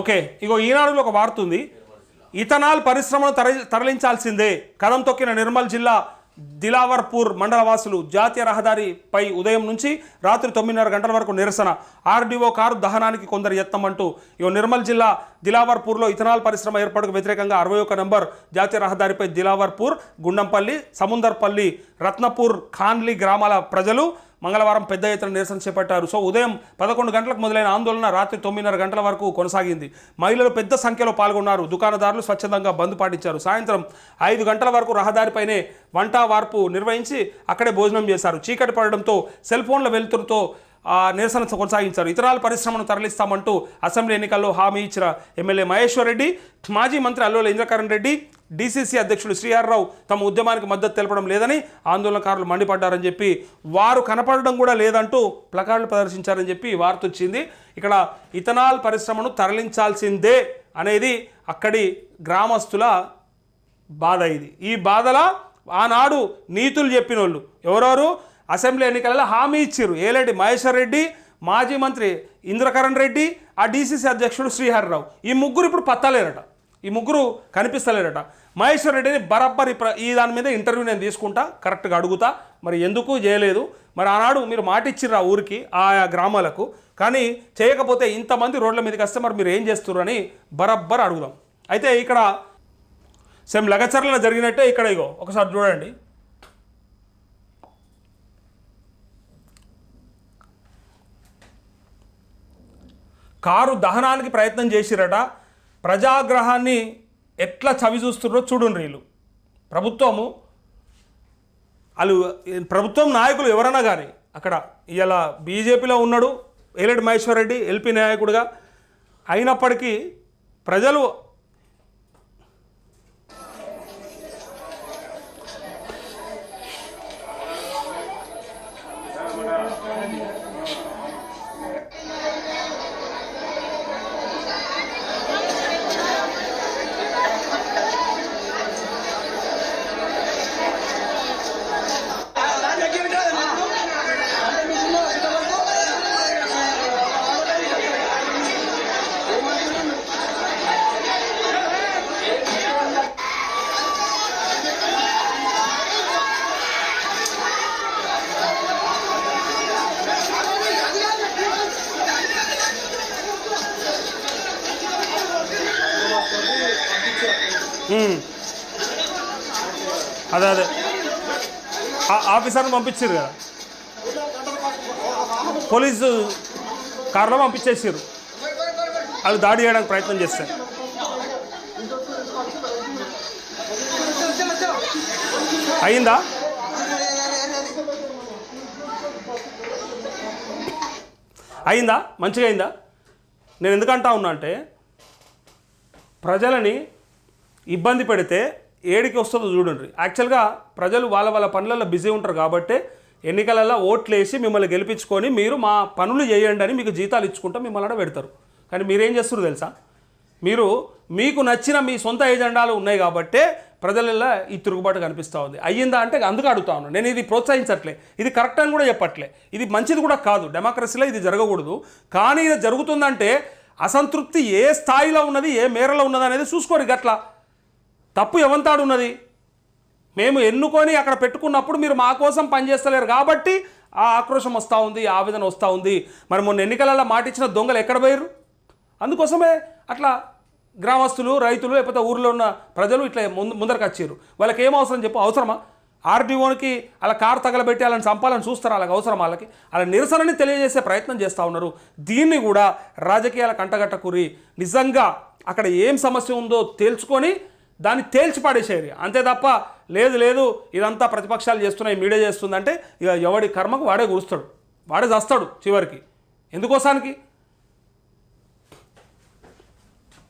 Okay ఇగో ఈనాడులో ఒక వార్త ఉంది. ఇథనాల్ పరిశ్రమను తరలి తరలించాల్సిందే. కదం తొక్కిన నిర్మల్ జిల్లా దిలావర్పూర్ మండల వాసులు జాతీయ రహదారిపై ఉదయం నుంచి రాత్రి తొమ్మిదిన్నర గంటల వరకు నిరసన. ఆర్డీఓ కారు దహనానికి కొందరు యత్నం అంటూ ఇగో నిర్మల్ జిల్లా దిలావర్పూర్లో ఇథనాల్ పరిశ్రమ ఏర్పాటుకు వ్యతిరేకంగా అరవై ఒక నంబర్ జాతీయ రహదారిపై దిలావర్పూర్ గుండంపల్లి సముందర్పల్లి రత్నపూర్ ఖాన్లీ గ్రామాల ప్రజలు మంగళవారం పెద్ద ఎత్తున నిరసన చేపట్టారు. సో ఉదయం పదకొండు గంటలకు మొదలైన ఆందోళన రాత్రి తొమ్మిదిన్నర గంటల వరకు కొనసాగింది. మహిళలు పెద్ద సంఖ్యలో పాల్గొన్నారు. దుకాణదారులు స్వచ్ఛందంగా బంద్ పాటించారు. సాయంత్రం ఐదు గంటల వరకు రహదారిపైనే వంట వార్పు నిర్వహించి అక్కడే భోజనం చేశారు. చీకటి పడడంతో సెల్ ఫోన్ల వెలుతురుతో నిరసన కొనసాగించారు. ఇతరాల పరిశ్రమను తరలిస్తామంటూ అసెంబ్లీ ఎన్నికల్లో హామీ ఇచ్చిన ఎమ్మెల్యే మహేశ్వర్ రెడ్డి మాజీ మంత్రి అల్లోల ఇంద్రకరణ్ రెడ్డి డీసీసీ అధ్యక్షుడు శ్రీహర్రావు తమ ఉద్యమానికి మద్దతు తెలపడం లేదని ఆందోళనకారులు మండిపడ్డారని చెప్పి వారు కనపడడం కూడా లేదంటూ ప్లకార్డులు ప్రదర్శించారని చెప్పి వార్త వచ్చింది. ఇక్కడ ఇథనాల్ పరిశ్రమను తరలించాల్సిందే అనేది అక్కడి గ్రామస్తుల బాధ ఇది. ఈ బాధల ఆనాడు నీతులు చెప్పిన వాళ్ళు ఎవరెవరు? అసెంబ్లీ ఎన్నికలలో హామీ ఇచ్చారు ఏలేటి మహేశ్వర్ రెడ్డి మాజీ మంత్రి ఇంద్రకరణ్ రెడ్డి ఆ డీసీసీ అధ్యక్షుడు శ్రీహరిరావు. ఈ ముగ్గురు ఇప్పుడు పత్తలేరట. ఈ ముగ్గురు కనిపిస్తలేరట. మహేశ్వర్ రెడ్డిని బరబ్బరి ఈ దాని మీద ఇంటర్వ్యూ నేను తీసుకుంటా కరెక్ట్గా అడుగుతా. మరి ఎందుకు చేయలేదు? మరి ఆనాడు మీరు మాటిచ్చిర్రు ఆ ఊరికి ఆయా గ్రామాలకు. కానీ చేయకపోతే ఇంతమంది రోడ్ల మీదకి వస్తే మరి మీరు ఏం చేస్తున్నారు అని బరబ్బర్ అడుగుదాం. అయితే ఇక్కడ సేమ్ లగచర్లలో జరిగినట్టే ఇక్కడ ఇగో ఒకసారి చూడండి. కారు దహనానికి ప్రయత్నం చేసిరట. ప్రజాగ్రహాన్ని ఎట్లా చవి చూస్తున్నారో చూడండి వీళ్ళు. ప్రభుత్వము వాళ్ళు ప్రభుత్వం నాయకులు ఎవరన్నా కానీ అక్కడ ఇలా బీజేపీలో ఉన్నాడు ఏలెడ్ మహేశ్వర్ రెడ్డి ఎల్పీ నాయకుడిగా అయినప్పటికీ ప్రజలు అదే అదే. ఆ- ఆఫీసర్ని పంపించారు కదా. పోలీసు కారులో పంపించేసారు వాళ్ళు దాడి చేయడానికి ప్రయత్నం చేస్తారు. అయిందా? అయిందా? మంచిగా అయిందా? నేను ఎందుకంటా ఉన్నా అంటే ప్రజలని ఇబ్బంది పెడితే ఏడికి వస్తుందో చూడండి. యాక్చువల్గా ప్రజలు వాళ్ళ వాళ్ళ పనులలో బిజీ ఉంటారు కాబట్టి ఎన్నికలలో ఓట్లు వేసి మిమ్మల్ని గెలిపించుకొని మీరు మా పనులు చేయండి అని మీకు జీతాలు ఇచ్చుకుంటూ మిమ్మల్ని పెడతారు. కానీ మీరేం చేస్తారు తెలుసా? మీరు మీకు నచ్చిన మీ సొంత ఏజెండాలు ఉన్నాయి కాబట్టే ప్రజలలో ఈ తిరుగుబాటు కనిపిస్తూ ఉంది. అయ్యిందా అంటే అందుకు అడుగుతా ఉన్నాను నేను ఇది ప్రోత్సహించట్లే. ఇది కరెక్ట్ అని కూడా చెప్పట్లే. ఇది మంచిది కూడా కాదు. డెమోక్రసీలో ఇది జరగకూడదు. కానీ ఇది జరుగుతుందంటే అసంతృప్తి ఏ స్థాయిలో ఉన్నది ఏ మేరలో ఉన్నది అనేది చూసుకోరు గట్లా. తప్పు ఎవంతాడు ఉన్నది మేము ఎన్నుకొని అక్కడ పెట్టుకున్నప్పుడు మీరు మా కోసం పనిచేస్తలేరు కాబట్టి ఆ ఆక్రోశం వస్తూ ఉంది ఆవేదన వస్తూ ఉంది. మరి మొన్న ఎన్నికలలో మాటిచ్చిన దొంగలు ఎక్కడ పోయారు అందుకోసమే అట్లా గ్రామస్తులు రైతులు లేకపోతే ఊర్లో ఉన్న ప్రజలు ఇట్లా ముందు ముందరకు వచ్చారు. వాళ్ళకి ఏం అవసరం చెప్పు అవసరమా? ఆర్డీఓనికి అలా కారు తగలబెట్టి వాళ్ళని చంపాలని చూస్తారు? వాళ్ళకి అవసరం వాళ్ళకి? అలా నిరసనని తెలియజేసే ప్రయత్నం చేస్తూ ఉన్నారు. దీన్ని కూడా రాజకీయాల కంటగట్టకూరి నిజంగా అక్కడ ఏం సమస్య ఉందో తేల్చుకొని దాన్ని తేల్చి పాడేసేయాలి అంతే తప్ప లేదు లేదు ఇదంతా ప్రతిపక్షాలు చేస్తున్నాయి మీడియా చేస్తుందంటే ఇక ఎవడి కర్మకు వాడే కూరుస్తాడు. వాడే చస్తాడు చివరికి. ఎందుకోసానికి?